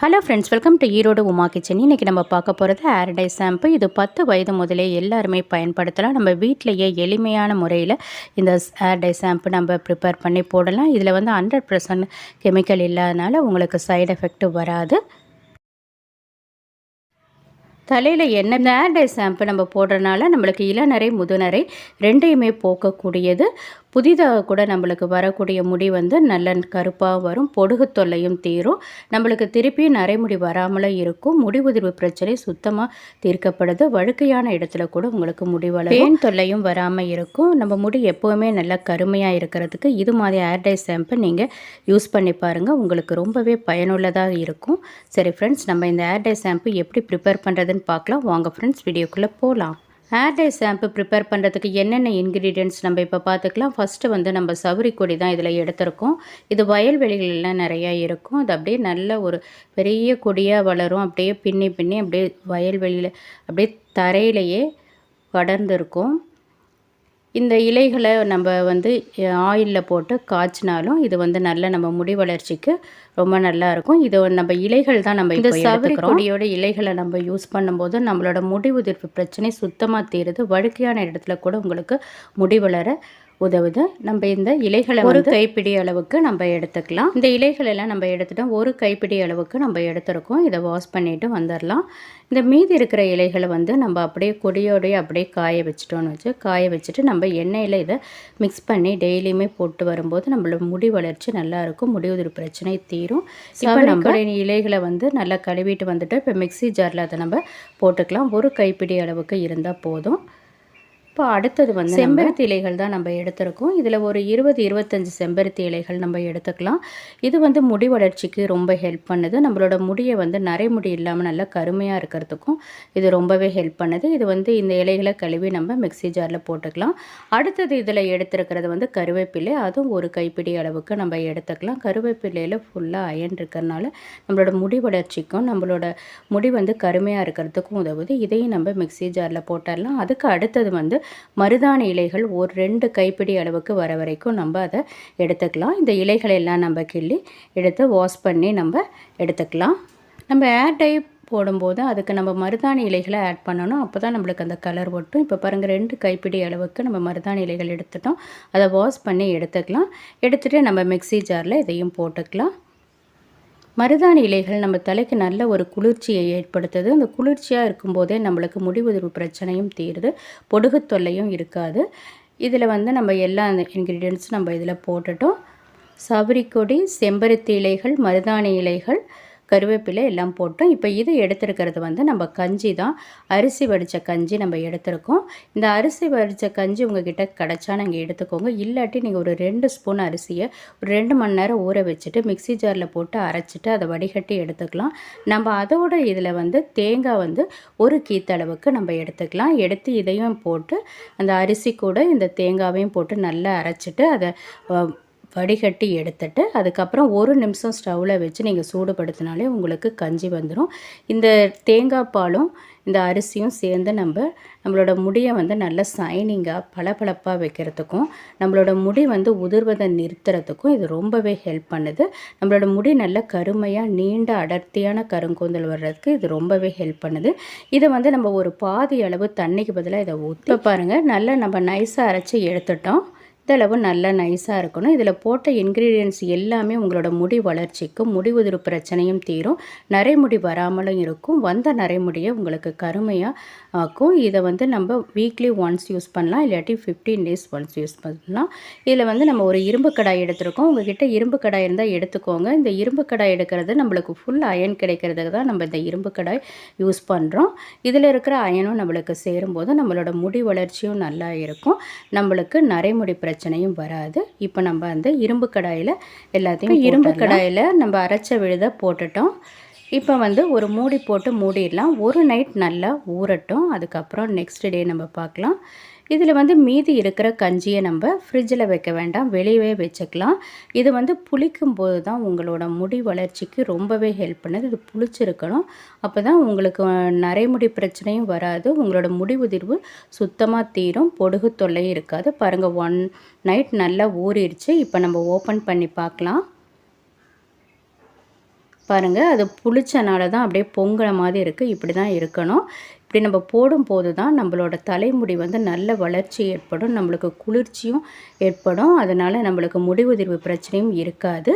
Hello friends welcome to Erode Uma kitchen. இன்றைக்கி நம்ம பார்க்க போகிறது ஆரடை ஷாம்பு இது பத்து வயது முதலே எல்லாருமே பயன்படுத்தலாம். நம்ம வீட்டிலேயே எளிமையான முறையில் இந்த ஆரடை ஷாம்பு நம்ம ப்ரிப்பேர் பண்ணி போடலாம். இதில் வந்து ஹண்ட்ரட் பர்சன்ட் கெமிக்கல் இல்லாதனால உங்களுக்கு சைடு எஃபெக்ட் வராது. தலையில் எண்ணெய் இந்த ஏர்டை ஷாம்பு நம்ம போடுறதுனால நம்மளுக்கு இளநரை முதுநரை ரெண்டையுமே போக்கக்கூடியது. புதிதாக கூட நம்மளுக்கு வரக்கூடிய முடி வந்து நல்ல கருப்பாக வரும் பொடுகு தொல்லையும் தீரும். நம்மளுக்கு திருப்பி நரைமுடி வராமலே இருக்கும். முடி உதிர்வு பிரச்சனை சுத்தமாக தீர்க்கப்படுது. வழுக்கையான இடத்துல கூட உங்களுக்கு முடி வளரும். பேன் தொல்லையும் வராமல் இருக்கும். நம்ம முடி எப்போவுமே நல்லா கருமையாக இருக்கிறதுக்கு இது மாதிரி ஏர்டை ஷாம்பு நீங்கள் யூஸ் பண்ணி பாருங்கள் உங்களுக்கு ரொம்பவே பயனுள்ளதாக இருக்கும். சரி ஃப்ரெண்ட்ஸ் நம்ம இந்த ஏர்டை ஷாம்பு எப்படி ப்ரிப்பேர் பண்ணுறதுன்னு பார்க்கலாம். வாங்க ஃப்ரெண்ட்ஸ் வீடியோக்குள்ளே போகலாம் ஹேர் டை ஷாம்பு ப்ரிப்பேர் பண்ணுறதுக்கு என்னென்ன இன்க்ரீடியன்ட்ஸ் நம்ம இப்போ பார்த்துக்கலாம். ஃபஸ்ட்டு வந்து நம்ம சவுரி கொடி தான் இதில் எடுத்திருக்கோம். இது வயல்வெளிகளெலாம் நிறையா இருக்கும். அது அப்படியே நல்ல ஒரு பெரிய கொடியாக வளரும். அப்படியே பின்னி பின்னி அப்படியே வயல்வெளியில் அப்படியே தரையிலையே படர்ந்துருக்கும் இந்த இலைகளை நம்ம வந்து ஆயிலில் போட்டு காய்ச்சினாலும் இது வந்து நல்ல நம்ம முடி வளர்ச்சிக்கு ரொம்ப நல்லா இருக்கும். இது நம்ம இலைகள் தான் நம்ம இந்த சவரி கொடியோட இலைகளை நம்ம யூஸ் பண்ணும்போது நம்மளோட முடி உதிர்ப்பு பிரச்சனை சுத்தமாக தீருது. வழுக்கையான இடத்துல கூட உங்களுக்கு முடி வளர உதவுது. நம்ம இந்த இலைகளை ஒரு கைப்பிடி அளவுக்கு நம்ம எடுத்துக்கலாம். இந்த இலைகள் எல்லாம் நம்ம எடுத்துட்டோம். ஒரு கைப்பிடி அளவுக்கு நம்ம எடுத்துருக்கோம். இதை வாஷ் பண்ணிவிட்டு வந்துடலாம். இந்த மீதி இருக்கிற இலைகளை வந்து நம்ம அப்படியே கொடியோடைய அப்படியே காய வச்சிட்டோன்னு வச்சு காய வச்சுட்டு நம்ம எண்ணெயில் இதை மிக்ஸ் பண்ணி டெய்லியுமே போட்டு வரும்போது நம்மளோட முடி வளர்ச்சி நல்லாயிருக்கும் முடி உதிர் பிரச்சனை தீரும். இப்போ நம்ம இலைகளை வந்து நல்லா கழுவிட்டு வந்துட்டு இப்போ மிக்சி ஜாரில் அதை நம்ம போட்டுக்கலாம். ஒரு கைப்பிடி அளவுக்கு இருந்தால் போதும். இப்போ அடுத்தது வந்து செம்பருத்தி இலைகள் தான் நம்ம எடுத்திருக்கோம். இதில் ஒரு இருபது இருபத்தஞ்சி செம்பருத்தி இலைகள் நம்ம எடுத்துக்கலாம். இது வந்து முடி வளர்ச்சிக்கு ரொம்ப ஹெல்ப் பண்ணுது. நம்மளோட முடியை வந்து நரைமுடி இல்லாமல் நல்லா கருமையாக இருக்கிறதுக்கும் இது ரொம்பவே ஹெல்ப் பண்ணுது. இது வந்து இந்த இலைகளை கழுவி நம்ம மிக்சி ஜாரில் போட்டுக்கலாம். அடுத்தது இதில் எடுத்துருக்கிறது வந்து கருவேப்பிலை. அதுவும் ஒரு கைப்பிடி அளவுக்கு நம்ம எடுத்துக்கலாம். கருவேப்பிலையில் ஃபுல்லாக அயன் இருக்கிறனால நம்மளோட முடி வளர்ச்சிக்கும் நம்மளோட முடி வந்து கருமையாக இருக்கிறதுக்கும் உதவுது. இதையும் நம்ம மிக்சி ஜாரில் போட்டுடலாம். அதுக்கு அடுத்தது வந்து மருதாணி இலைகள் ஒரு ரெண்டு கைப்பிடி அளவுக்கு வர வரைக்கும் நம்ம அதை எடுத்துக்கலாம். இந்த இலைகளை எல்லாம் நம்ம கிள்ளி எடுத்து வாஷ் பண்ணி நம்ம எடுத்துக்கலாம். நம்ம ஏர் டைப் போடும்போது அதுக்கு நம்ம மருதாணி இலைகளை ஆட் பண்ணணும். அப்போ தான் நம்மளுக்கு அந்த கலர் ஒட்டும். இப்போ பாருங்கள் ரெண்டு கைப்பிடி அளவுக்கு நம்ம மருதாணி இலைகள் எடுத்துட்டோம். அதை வாஷ் பண்ணி எடுத்துக்கலாம். எடுத்துகிட்டு நம்ம மிக்சி ஜாரில் இதையும் போட்டுக்கலாம். மருதாணி இலைகள் நம்ம தலைக்கு நல்ல ஒரு குளிர்ச்சியை ஏற்படுத்துது. அந்த குளிர்ச்சியாக இருக்கும்போதே நம்மளுக்கு முடிவுதிர்வு பிரச்சனையும் தீருது. பொடுகு தொல்லையும் இருக்காது. இதில் வந்து நம்ம எல்லா இன்க்ரீடியன்ஸும் நம்ம இதில் போட்டுட்டோம். சவரிக்கொடி செம்பருத்தி இலைகள் மருதாணி இலைகள் கருவேப்பிலை எல்லாம் போட்டோம். இப்போ இது எடுத்துருக்கிறது வந்து நம்ம கஞ்சி தான். அரிசி வடித்த கஞ்சி நம்ம எடுத்துருக்கோம். இந்த அரிசி வடித்த கஞ்சி உங்ககிட்ட கிடச்சா நீங்கள் எடுத்துக்கோங்க. இல்லாட்டி நீங்கள் ஒரு ரெண்டு ஸ்பூன் அரிசியை ஒரு ரெண்டு மணி நேரம் ஊற வச்சுட்டு மிக்சி ஜாரில் போட்டு அரைச்சிட்டு அதை வடிகட்டி எடுத்துக்கலாம். நம்ம அதோட இதில் வந்து தேங்காய் வந்து ஒரு கீத்தளவுக்கு நம்ம எடுத்துக்கலாம். எடுத்து இதையும் போட்டு அந்த அரிசி கூட இந்த தேங்காவையும் போட்டு நல்லா அரைச்சிட்டு அதை வடிகட்டி எடுத்துட்டு அதுக்கப்புறம் ஒரு நிமிஷம் ஸ்டவ்வில் வச்சு நீங்கள் சூடுபடுத்தினாலே உங்களுக்கு கஞ்சி வந்துடும் இந்த தேங்காய் பாலும் இந்த அரிசியும் சேர்ந்து நம்ம நம்மளோட முடியை வந்து நல்லா சைனிங்காக பளபளப்பாக வைக்கிறதுக்கும் நம்மளோட முடி வந்து உதிர்வதை நிறுத்துறதுக்கும் இது ரொம்பவே ஹெல்ப் பண்ணுது. நம்மளோட முடி நல்ல கருமையாக நீண்ட அடர்த்தியான கருங்கூந்தல் வர்றதுக்கு இது ரொம்பவே ஹெல்ப் பண்ணுது. இதை வந்து நம்ம ஒரு பாதி அளவு தண்ணிக்கு பதிலாக இதை ஊற்றி பாருங்கள் நல்லா நம்ம நைஸாக அரைச்சி எடுத்துட்டோம். இந்தளவு நல்லா நைஸாக இருக்கணும் இதில் போட்ட இன்க்ரீடியன்ஸ் எல்லாமே உங்களோட முடி வளர்ச்சிக்கும் முடி உதிர் பிரச்சனையும் தீரும். நரைமுடி வராமலும் இருக்கும். வந்த நரைமுடியை உங்களுக்கு கருமையாக ஆக்கும். இதை வந்து நம்ம வீக்லி ஒன்ஸ் யூஸ் பண்ணலாம் இல்லாட்டி ஃபிஃப்டீன் டேஸ் ஒன்ஸ் யூஸ் பண்ணலாம். இதில் வந்து நம்ம ஒரு இரும்பு கடாய் எடுத்துருக்கோம். உங்ககிட்ட இரும்பு கடாய் இருந்தால் எடுத்துக்கோங்க. இந்த இரும்பு கடாய் எடுக்கிறது நம்மளுக்கு ஃபுல் அயன் கிடைக்கிறதுக்கு தான் நம்ம இந்த இரும்பு கடாய் யூஸ் பண்ணுறோம் இதில் இருக்கிற அயனும் நம்மளுக்கு சேரும்போது நம்மளோட முடி வளர்ச்சியும் நல்லா இருக்கும். நம்மளுக்கு நரைமுடி பிரச்சனை பிரச்சனையும் வராது. இப்போ நம்ம அந்த இரும்பு கடாயில் எல்லாத்தையும் இரும்பு கடாயில் நம்ம அரைச்ச விழுத போட்டுட்டோம். இப்போ வந்து ஒரு மூடி போட்டு மூடிடலாம். ஒரு நைட் நல்லா ஊறட்டும். அதுக்கப்புறம் நெக்ஸ்ட் டே நம்ம பார்க்கலாம். இதில் வந்து மீதி இருக்கிற கஞ்சியை நம்ம ஃப்ரிட்ஜில் வைக்க வேண்டாம் வெளியவே வச்சுக்கலாம். இது வந்து புளிக்கும் போது தான் உங்களோட முடி வளர்ச்சிக்கு ரொம்பவே ஹெல்ப் பண்ணுது. இது புளிச்சிருக்கணும். அப்போ தான் உங்களுக்கு நரைமுடி பிரச்சனையும் வராது. உங்களோட முடி உதிர்வு சுத்தமாக தீரும். பொடுகு தொல்லையும் இருக்காது. பாருங்கள் ஒன் நைட் நல்லா ஊறிடுச்சு. இப்போ நம்ம ஓப்பன் பண்ணி பார்க்கலாம். பாருங்கள் அது புளிச்சனால தான் அப்படியே பொங்குற மாதிரி இருக்குது இப்படி தான் இருக்கணும். இப்படி நம்ம போடும்போது தான் நம்மளோட தலைமுடி வந்து நல்ல வளர்ச்சி ஏற்படும். நம்மளுக்கு குளிர்ச்சியும் ஏற்படும். அதனால் நம்மளுக்கு முடி உதிர்வு பிரச்சனையும் இருக்காது.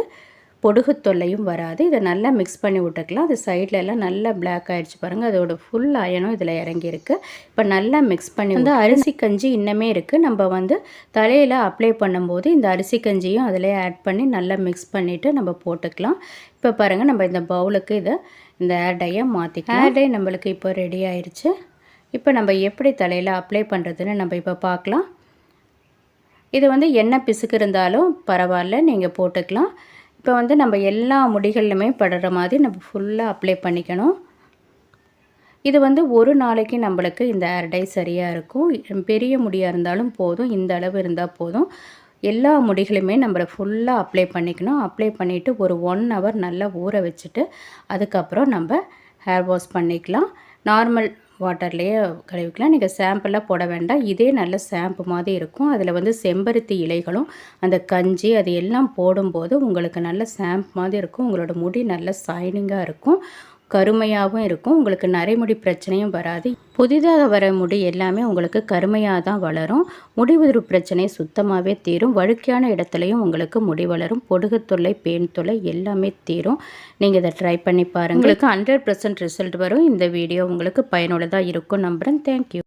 பொடுகு தொல்லையும் வராது. இதை நல்லா மிக்ஸ் பண்ணி விட்டுக்கலாம். அது சைடில் எல்லாம் நல்லா பிளாக் ஆகிடுச்சு பாருங்கள் அதோட ஃபுல் அயனும் இதில் இறங்கியிருக்கு. இப்போ நல்லா மிக்ஸ் பண்ணி வந்து அரிசி கஞ்சி இன்னமே இருக்குது நம்ம வந்து தலையில் அப்ளை பண்ணும்போது இந்த அரிசி கஞ்சியும் அதில் ஆட் பண்ணி நல்லா மிக்ஸ் பண்ணிவிட்டு நம்ம போட்டுக்கலாம். இப்போ பாருங்கள் நம்ம இந்த பவுலுக்கு இதை இந்த ஏர் டையை மாற்றிக்கலாம் டை நம்மளுக்கு இப்போ ரெடி ஆயிடுச்சு இப்போ நம்ம எப்படி தலையில் அப்ளை பண்ணுறதுன்னு நம்ம இப்போ பார்க்கலாம் இது வந்து எண்ணெய் பிசுக்கு இருந்தாலும் பரவாயில்ல. நீங்கள் போட்டுக்கலாம். இப்போ வந்து நம்ம எல்லா முடிகள்லையுமே படுற மாதிரி நம்ம ஃபுல்லாக அப்ளை பண்ணிக்கணும். இது வந்து ஒரு நாளைக்கு நம்மளுக்கு இந்த ஏர் டை சரியாக இருக்கும். பெரிய முடியாக இருந்தாலும் போதும். இந்த அளவு இருந்தால் போதும். எல்லா முடிகளுமே நம்ம ஃபுல்லாக அப்ளை பண்ணிக்கணும். அப்ளை பண்ணிவிட்டு ஒரு ஒன் ஹவர் நல்லா ஊற வச்சுட்டு அதுக்கப்புறம் நம்ம ஹேர் வாஷ் பண்ணிக்கலாம். நார்மல் வாட்டர்லேயே கழுவிக்கலாம். நீங்கள் ஷாம்பெல்லாம் போட வேண்டாம். இதே நல்ல ஷாம்பு மாதிரி இருக்கும். அதில் வந்து செம்பருத்தி இலைகளும் அந்த கஞ்சி அது எல்லாம் போடும்போது உங்களுக்கு நல்ல ஷாம்பு மாதிரி இருக்கும். உங்களோட முடி நல்ல சைனிங்காக இருக்கும். கருமையாகவும் இருக்கும். உங்களுக்கு நரைமுடி பிரச்சனையும் வராது. புதிதாக வர முடி எல்லாமே உங்களுக்கு கருமையாக தான் வளரும். முடி உதிர்வு பிரச்சனை சுத்தமாகவே தீரும். வழுக்கையான இடத்துலையும் உங்களுக்கு முடி வளரும். பொடுகு தொல்லை பேன் தொல்லை எல்லாமே தீரும். நீங்கள் இதை ட்ரை பண்ணி பாருங்கள் உங்களுக்கு ஹண்ட்ரட் பர்சன்ட் ரிசல்ட் வரும். இந்த வீடியோ உங்களுக்கு பயனுள்ளதாக இருக்கும் நம்புகிறேன் தேங்க்யூ